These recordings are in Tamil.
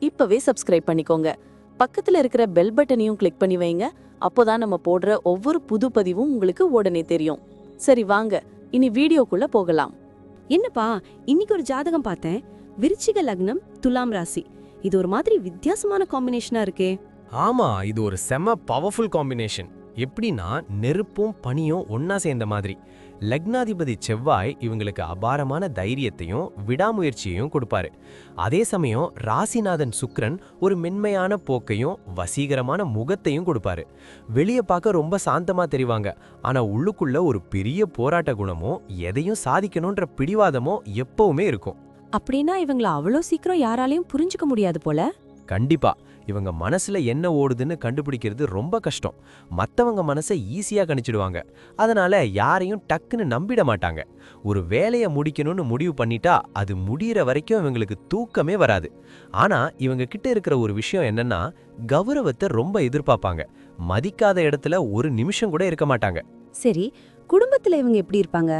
இப்பவே சப்ஸ்கிரைப் பண்ணிக்கோங்க. பக்கத்துல இருக்கிற பெல் பட்டனையும் கிளிக் பண்ணி வைங்க. அப்போதான் நம்ம போடுற ஒவ்வொரு புது பதிவும் உங்களுக்கு உடனே தெரியும். சரி வாங்க. இனி வீடியோக்குள்ள போகலாம். என்னப்பா இன்னைக்கு ஒரு ஜாதகம் பார்த்தேன். விருச்சிக லக்னம் துலாம் ராசி. இது ஒரு மாதிரி வித்தியாசமான காம்பினேஷனா இருக்கே. ஆமா இது ஒரு செம பவர்ஃபுல் காம்பினேஷன் எப்படின்னா நெருப்பும் பனியும் ஒன்னா சேர்ந்த மாதிரி. லக்னாதிபதி செவ்வாய் இவங்களுக்கு அபாரமான தைரியத்தையும் விடாமுயற்சியையும் கொடுப்பாரு. அதே சமயம் ராசிநாதன் சுக்கிரன் ஒரு மென்மையான போக்கையும் வசீகரமான முகத்தையும் கொடுப்பாரு. வெளியே பார்க்க ரொம்ப சாந்தமா தெரிவாங்க. ஆனா உள்ளுக்குள்ள ஒரு பெரிய போராட்ட குணமும் எதையும் சாதிக்கணுன்ற பிடிவாதமும் எப்பவுமே இருக்கும். அப்படின்னா இவங்கள அவ்வளோ சீக்கிரம் யாராலையும் புரிஞ்சுக்க முடியாது போல? கண்டிப்பா. இவங்க மனசுல என்ன ஓடுதுன்னு கண்டுபிடிக்கிறது ரொம்ப கஷ்டம். மத்தவங்க மனசை ஈஸியா கணிச்சிடுவாங்க. அதனால யாரையும் டக்குன்னு நம்பிட மாட்டாங்க. ஒரு வேலையை முடிக்கணும்னு முடிவு பண்ணிட்டா அது முடியிற வரைக்கும் இவங்களுக்கு தூக்கமே வராது. ஆனா இவங்க கிட்ட இருக்கிற ஒரு விஷயம் என்னன்னா கௌரவத்தை ரொம்ப எதிர்பார்ப்பாங்க. மதிக்காத இடத்துல ஒரு நிமிஷம் கூட இருக்க மாட்டாங்க. சரி குடும்பத்துல இவங்க எப்படி இருப்பாங்க?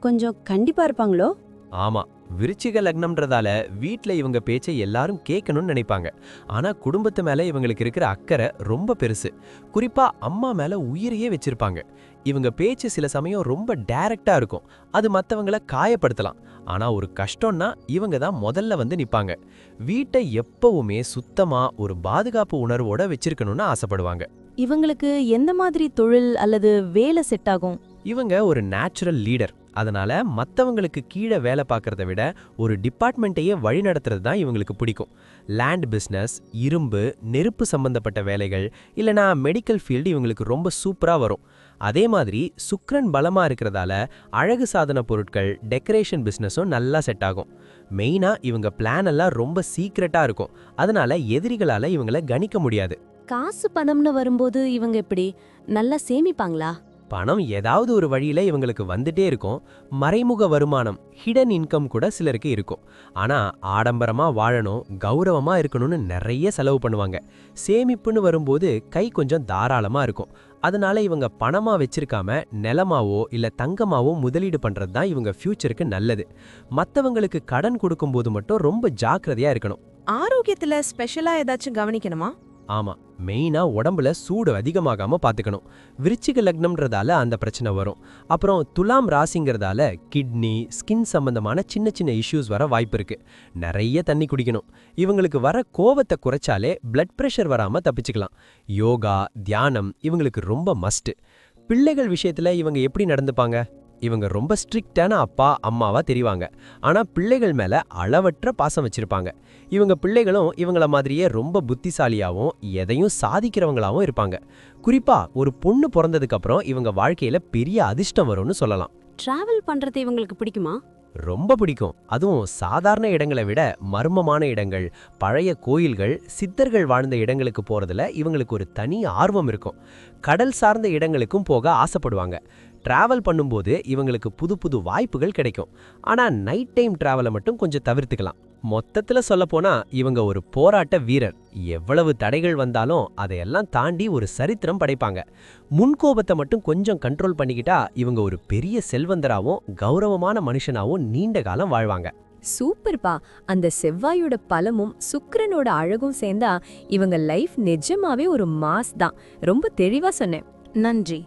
கொஞ்சம் கண்டிப்பா இருப்பாங்களோ? ஆமா. விருச்சிக லக்னம்ன்றதால வீட்ல இவங்க பேச்சை எல்லாரும் கேட்கணும்னு நினைப்பாங்க. ஆனா குடும்பத்து மேல இவங்களுக்கு இருக்கிற அக்கறை ரொம்ப பெருசு. குறிப்பா அம்மா மேல உயிரையே வச்சிருப்பாங்க. இவங்க பேச்சு சில சமயம் ரொம்ப டைரக்டா இருக்கும். அது மத்தவங்கள காயப்படுத்தலாம். ஆனா ஒரு கஷ்டம்னா இவங்க தான் முதல்ல வந்து நிப்பாங்க. வீட்டை எப்பவுமே சுத்தமா ஒரு பாதுகாப்பு உணர்வோட வச்சிருக்கணும்னு ஆசைப்படுவாங்க. இவங்களுக்கு எந்த மாதிரி தொழில் அல்லது வேலை செட் ஆகும்? இவங்க ஒரு நேச்சுரல் லீடர் அதனால மற்றவங்களுக்கு கீழே வேலை பார்க்கறத விட ஒரு டிபார்ட்மெண்ட்டையே வழிநடத்துறது தான் இவங்களுக்கு பிடிக்கும். லேண்ட் பிஸ்னஸ் இரும்பு நெருப்பு சம்பந்தப்பட்ட வேலைகள் இல்லைனா மெடிக்கல் ஃபீல்டு இவங்களுக்கு ரொம்ப சூப்பராக வரும். அதே மாதிரி சுக்ரன் பலமாக இருக்கிறதால அழகு சாதன பொருட்கள் டெக்கரேஷன் பிஸ்னஸும் நல்லா செட் ஆகும். மெயினாக இவங்க பிளான் எல்லாம் ரொம்ப சீக்ரெட்டாக இருக்கும். அதனால எதிரிகளால் இவங்கள கணிக்க முடியாது. காசு பணம்னு வரும்போது இவங்க எப்படி? நல்லா சேமிப்பாங்களா? பணம் ஏதாவது ஒரு வழியில இவங்களுக்கு வந்துட்டே இருக்கும். மறைமுக வருமானம் ஹிடன் இன்கம் கூட சிலருக்கு இருக்கும். ஆனா ஆடம்பரமா வாழணும் கௌரவமா இருக்கணும்னு நிறைய செலவு பண்ணுவாங்க. சேமிப்புன்னு வரும்போது கை கொஞ்சம் தாராளமா இருக்கும். அதனால இவங்க பணமா வச்சிருக்காம நிலமாவோ இல்ல தங்கமாவோ முதலீடு பண்றது தான் இவங்க ஃபியூச்சருக்கு நல்லது. மத்தவங்களுக்கு கடன் கொடுக்கும்போது மட்டும் ரொம்ப ஜாக்கிரதையா இருக்கணும். ஆரோக்கியத்துல ஸ்பெஷலா ஏதாச்சும் கவனிக்கணுமா? ஆமாம் மெயினாக உடம்புல சூடு அதிகமாகாமல் பார்த்துக்கணும் விருச்சிக லக்னம்ன்றதால அந்த பிரச்சனை வரும். அப்புறம் துலாம் ராசிங்கிறதால கிட்னி ஸ்கின் சம்பந்தமான சின்ன சின்ன இஷ்யூஸ் வர வாய்ப்பு இருக்கு. நிறைய தண்ணி குடிக்கணும். இவங்களுக்கு வர கோவத்தை குறைச்சாலே பிளட் ப்ரெஷர் வராமல் தப்பிச்சுக்கலாம். யோகா தியானம் இவங்களுக்கு ரொம்ப மஸ்ட்டு பிள்ளைகள் விஷயத்துல இவங்க எப்படி நடந்துப்பாங்க? இவங்க ரொம்ப ஸ்ட்ரிக்டான அப்பா அம்மாவா தெரிவாங்க. ஆனா பிள்ளைகள் மேல அளவற்ற பாசம் வச்சிருப்பாங்க. இவங்க பிள்ளைகளும் இவங்கள மாதிரியே ரொம்ப புத்திசாலியாவும் எதையும் சாதிக்கிறவங்களாவும் இருப்பாங்க. குறிப்பா ஒரு பொண்ணு பிறந்ததுக்கு அப்புறம் இவங்க வாழ்க்கையில பெரிய அதிர்ஷ்டம் வரும்னு சொல்லலாம். டிராவல் பண்றது இவங்களுக்கு பிடிக்குமா? ரொம்ப பிடிக்கும். அதுவும் சாதாரண இடங்களை விட மர்மமான இடங்கள் பழைய கோயில்கள் சித்தர்கள் வாழ்ந்த இடங்களுக்கு போறதுல இவங்களுக்கு ஒரு தனி ஆர்வம் இருக்கும். கடல் சார்ந்த இடங்களுக்கும் போக ஆசைப்படுவாங்க. டிராவல் பண்ணும்போது இவங்களுக்கு புது புது வாய்ப்புகள் கிடைக்கும். ஆனா நைட் டைம் டிராவலை மட்டும் கொஞ்சம் தவிர்த்துக்கலாம். மொத்தத்துல சொல்லப்போனா இவங்க ஒரு போராட்ட வீரர். எவ்வளவு தடைகள் வந்தாலும் அதையெல்லாம் தாண்டி ஒரு சரித்திரம் படைப்பாங்க. முன்கோபத்தை மட்டும் கொஞ்சம் கண்ட்ரோல் பண்ணிக்கிட்டா இவங்க ஒரு பெரிய செல்வந்தராவும் கௌரவமான மனுஷனாவும் நீண்ட காலம் வாழ்வாங்க. சூப்பர்ப்பா அந்த செவ்வாயோட பலமும் சுக்கிரனோட அழகும் சேர்ந்தா இவங்க லைஃப் நிஜமாவே ஒரு மாஸ் தான். ரொம்ப தெளிவா சொன்னேன். நன்றி.